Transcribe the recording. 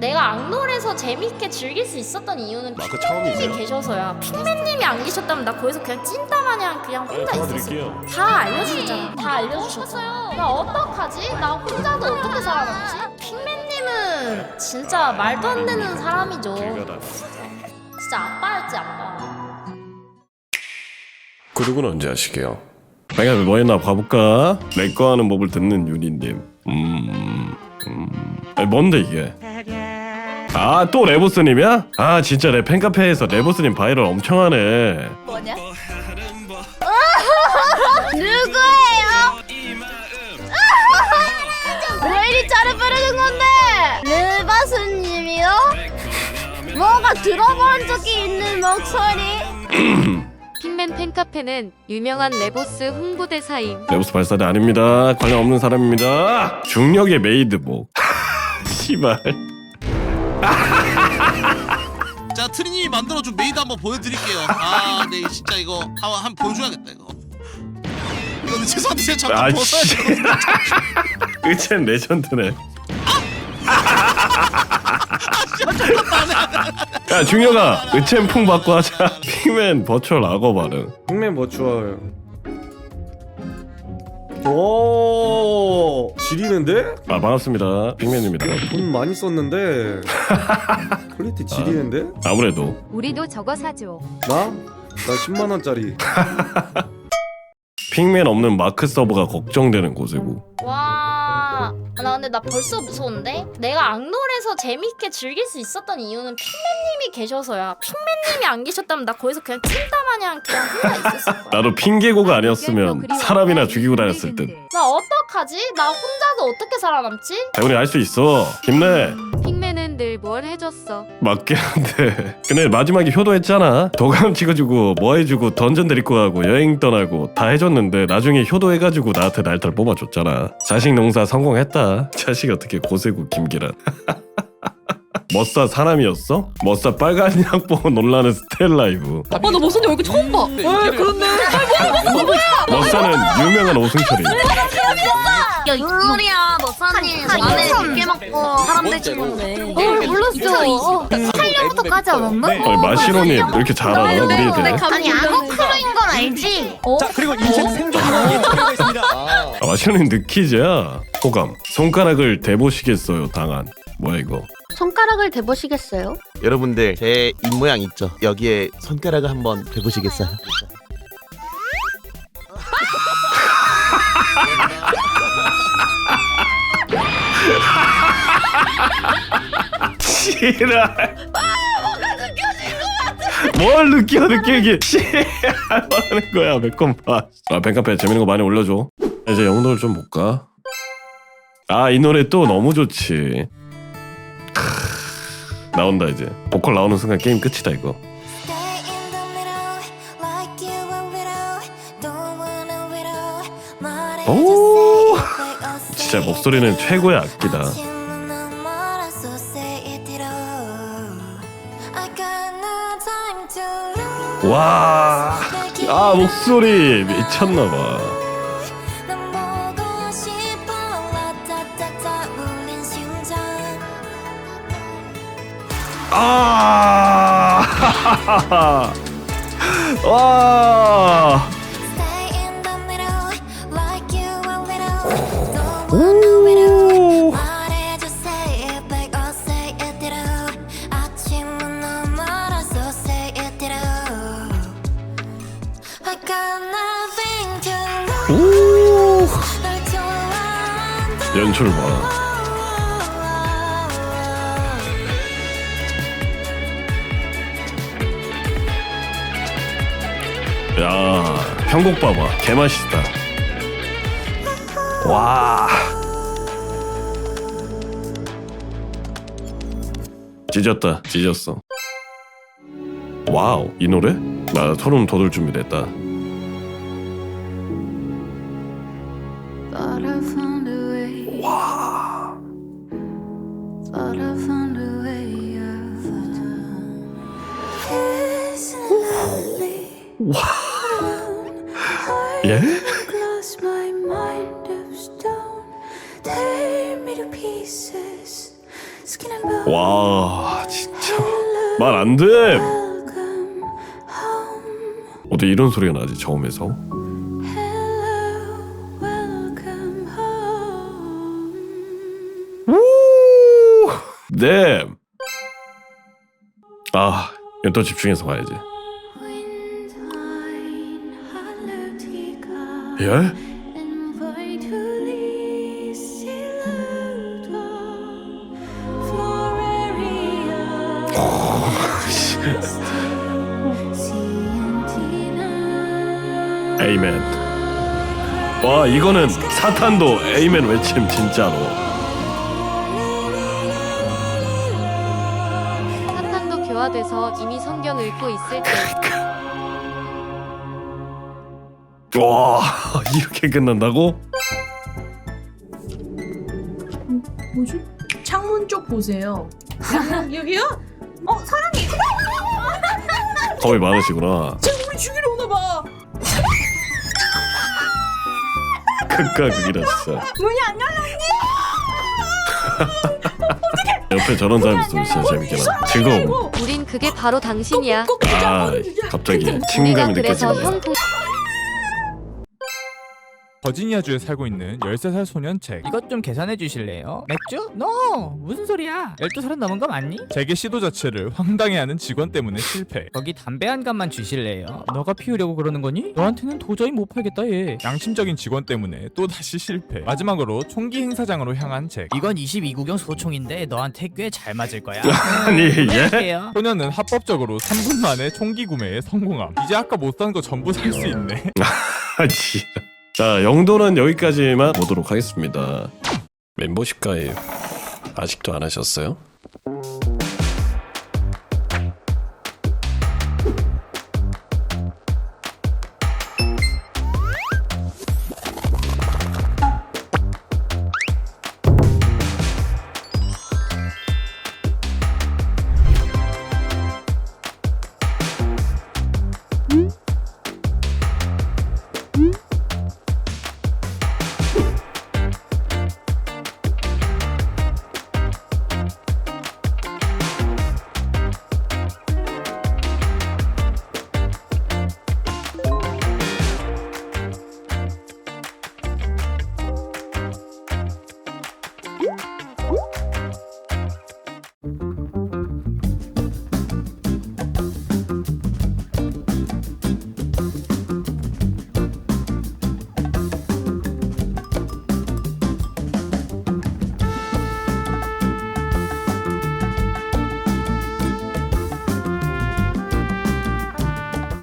내가 악놀에서 재밌게 즐길 수 있었던 이유는 마크 핑맨님이 처음이세요? 계셔서야 핑맨님이 안 계셨다면 나 거기서 그냥 찐따 마냥 그냥 네, 혼자 있었어 도와드릴게요. 다 알려주셨잖아 다 알려주셨어요 나 어떡하지? 나 혼자도 어떻게 살아남지? 핑맨님은 진짜 말도 안 되는 사람이죠. 진짜 아빠였지 아빠 구독은 언제 하시게요? 내가 뭐 했나 봐볼까? 내 거 하는 법을 듣는 유리님. 음, 음. 아니, 뭔데 이게? 아 또 레보스님이야? 아 진짜 내 팬카페에서 레보스님 바이럴 엄청 하네. 뭐냐? 누구예요? 왜 이리 짜르 빠르는 건데? 르바스님이요? 뭔가 들어본 적이 있는 목소리? 핑맨 팬카페는 유명한 레보스 홍보대사임. 레보스 발사대 아닙니다. 관련 없는 사람입니다. 중력의 메이드복. 씨발. 자 트리님이 만들어준 메이드 한번 보여드릴게요. 아, 네 진짜 이거 한번 한번 보여줘야겠다 이거. 이거 죄송한데 제가 잠깐 아 벗어야 씨. 돼. 의첸 레전드네. 야 중혁아 의첸 풍 받고 하자. 핑맨 버추얼 악어 발음. 흑맨 버추얼 오 지리는데? 아 반갑습니다. 핑맨입니다. 돈 많이 썼는데 퀄리티 지리는데? 아무래도 우리도 저거 사줘. 나? 나 10만 원짜리 핑맨 없는 마크 서버가 걱정되는 곳이고 와, 나 근데 나 벌써 무서운데? 내가 악놀에서 재밌게 즐길 수 있었던 이유는 핑맨님이 계셔서야. 핑맨님이 안 계셨다면 나 거기서 그냥 찐따 마냥 그냥 혼자 있었을 거야. 나도 핑계고가 아니었으면 사람이나 죽이고 다녔을 듯. 나 어떡하지? 나 혼자서 어떻게 살아남지? 대훈이 할수 있어. 힘내. 늘 뭘 해줬어. 맞긴 한데. 근데 마지막에 효도했잖아. 도감 찍어주고 뭐 해주고 던전 데리고 가고 여행 떠나고 다 해줬는데 나중에 효도해가지고 나한테 날탈 뽑아줬잖아. 자식 농사 성공했다. 자식이 어떻게 고세고 김기란 머싸 사람이었어? 머싸 빨간 약보 놀라는 스텔라이브 아, 나 머선이 얼굴 처음 봐. 에, 그렇네. 머싸는 유명한 오승철이 야, 이 소리야, 머사님. 안에 늦게 먹고 사람들 친구인데. 어, 몰랐어. 살려부터 까지 않았나? 아니 마시로님 왜 이렇게 잘 알아 우리 애들 아니, 악어 크루인 건 알지? 어? 자 그리고 인생 생존이라는 예측이 있습니다. 아, 마시로님 느끼자 호감 손가락을 대보시겠어요 당한 뭐야 이거 손가락을 대보시겠어요? 여러분들 제 입모양 있죠? 여기에 손가락을 한번 대보시겠어요? 지랄. 뭘 느껴 느끼기 씨발 뭐 하는 거야 봐. 아 뱅카페 재밌는 거 많이 올려줘. 이제 영도를 좀 볼까? 아 이 노래 또 너무 좋지. 크, 나온다 이제. 보컬 나오는 순간 게임 끝이다 이거. 오! 진짜 목소리는 최고의 악기다. 와, 아 목소리 미쳤나봐. 아, 와, 오, 오, 연출 봐. 야, 편곡 봐봐, 개맛있다. 와. 찢었다, 찢었어. 와우, 이 노래? 나 소름 돋을 준비됐다. Thought I found a way. Thought I found a way out. Isn't it lovely? Bone. 와 진짜 말 안 돼. 어떻게 이런 소리가 나지 처음에서? 네. 아, 이거 또 집중해서 봐야지. 예? 에이맨. 와, 이거는 사탄도 에이맨 외침 진짜로. 사탄도 교화돼서 이미 성경 읽고 있을 때 와, 이렇게 끝난다고? 뭐지? 창문 쪽 보세요. 여기요? 어 사람이 겁이 많으시구나. 지금 우리 죽이러 오나 봐. 극과 극이라 진짜. 문이 안 열렸니? 옆에 저런 사람 있으면 진짜 재밌겠다. 즐거움. 우린 그게 바로 당신이야. 꼭. 아. 갑자기 우리가 친감이 그래서 느껴지네. 형. 버지니아주에 살고 있는 13살 소년 잭 이것 좀 계산해 주실래요? 맥주? 노! 무슨 소리야? 12살은 넘은 거 맞니? 잭의 시도 자체를 황당해하는 직원 때문에 실패 거기 담배 한 갑만 주실래요? 너가 피우려고 그러는 거니? 너한테는 도저히 못 팔겠다 얘 양심적인 직원 때문에 또다시 실패 마지막으로 총기 행사장으로 향한 잭 이건 22구경 소총인데 너한테 꽤 잘 맞을 거야 아니, 예? 할게요 소년은 합법적으로 3분 만에 총기 구매에 성공함 이제 아까 못 산 거 전부 살 수 있네 아, 지. 자, 영도는 여기까지만 보도록 하겠습니다. 멤버십 가입 아직도 안 하셨어요?